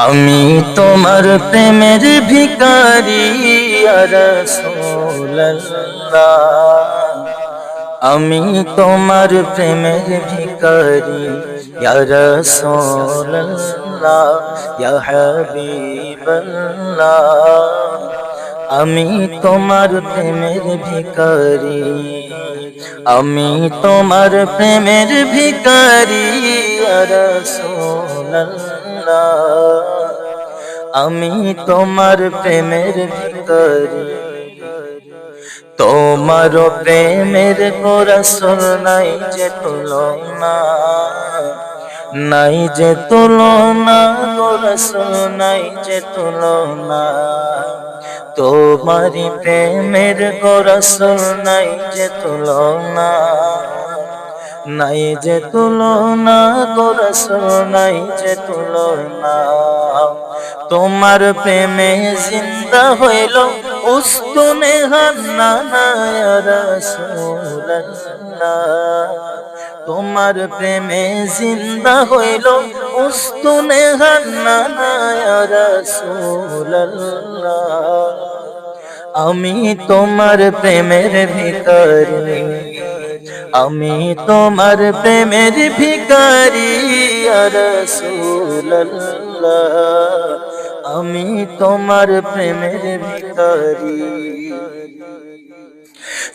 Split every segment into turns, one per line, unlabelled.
আমি তোমার প্রেমের ভিকারি রসোল্লাহ আমি তোমার প্রেমের ভিকারি রসোল্লাহ হাবিবল্লাহ। আমি তোমার প্রেমের ভিকারি আমি তোমার প্রেমের ভিকারি আমি তোমার প্রেমের ভিকারি তোমার প্রেমের গোরসল নাই যে তুলনা, নাই যে তুলনা গোরসল নাই যে তুলনা। তোমারি প্রেমের গোরসল নাই যে তুলনা। নাই যে তুলনা গোরসল নাই যে তুলনা। তোমার প্রেমে জিন্দা হইল উস্তুনে হান্না তোমার প্রেমে জিন্দা হইল উস্তুনে হান্না আমি তোমার প্রেমের ভিকারি আমি তোমার প্রেমের ভিকারি আমি তোমার প্রেমের ভিকারি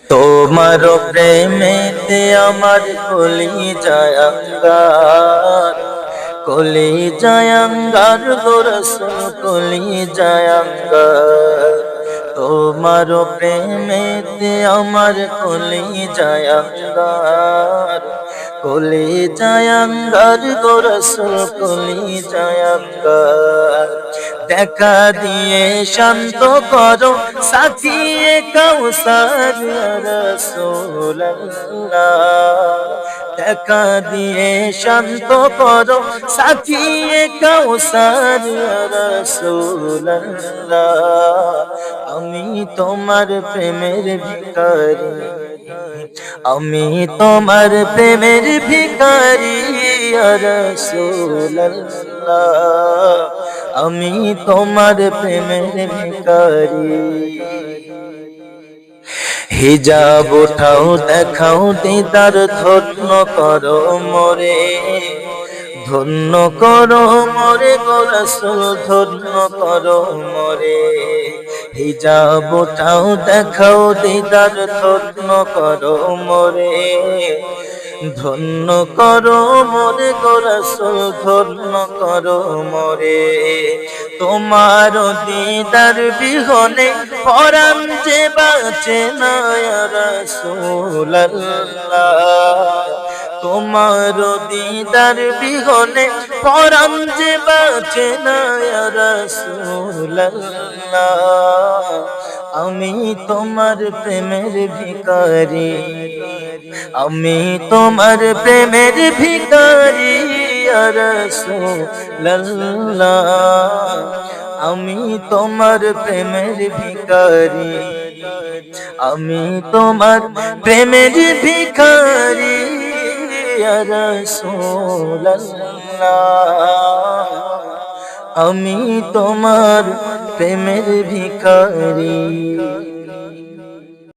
তোমার প্রেমেতে আমার কলি জায়াঙ্গার কলি জায়াঙ্গার গোরসুল কলি জায়াঙ্গার তোমার প্রেমেতে আমার কলি জায়াঙ্গার কলি জায়াঙ্গার গোরসুল কলি জায়াঙ্গার দেখা দিয়ে শান্ত করো সাথিয়ে কাউসার রসুল্লাহ দেখা দিয়ে শান্ত করো সাথিয়ে কাউসার রসুল্লাহ আমি তোমার প্রেমের ভিকারি আমি তোমার প্রেমের ভিকারি আমি তোমার প্রেমের ভিকারি হিজাব উঠাও, দেখাও, দিদার ধন্য করো মরে। ধন্য করো মোরে গোরসুল ধন্য করো মোরে। হিজাব উঠাও দেখাও দিদার ধন্য করো মোরে। ধন্য করো মোরে গোরসুল ধন্য করো মোরে। তোমার দিদার বিহনে পরাম যে বাঁচে রসুল্লাহ তোমার দিদার বিহনে পরাম যে বাঁচে রসুল্লাহ আমি তোমার প্রেমের ভিকারি আমি তোমার প্রেমের ভিকারি রসুল্লাহ আমি তোমার প্রেমের ভিকারি আমি তোমার প্রেমের ভিকারি রসুল্লাহ আমি তোমার প্রেমের ভিকারি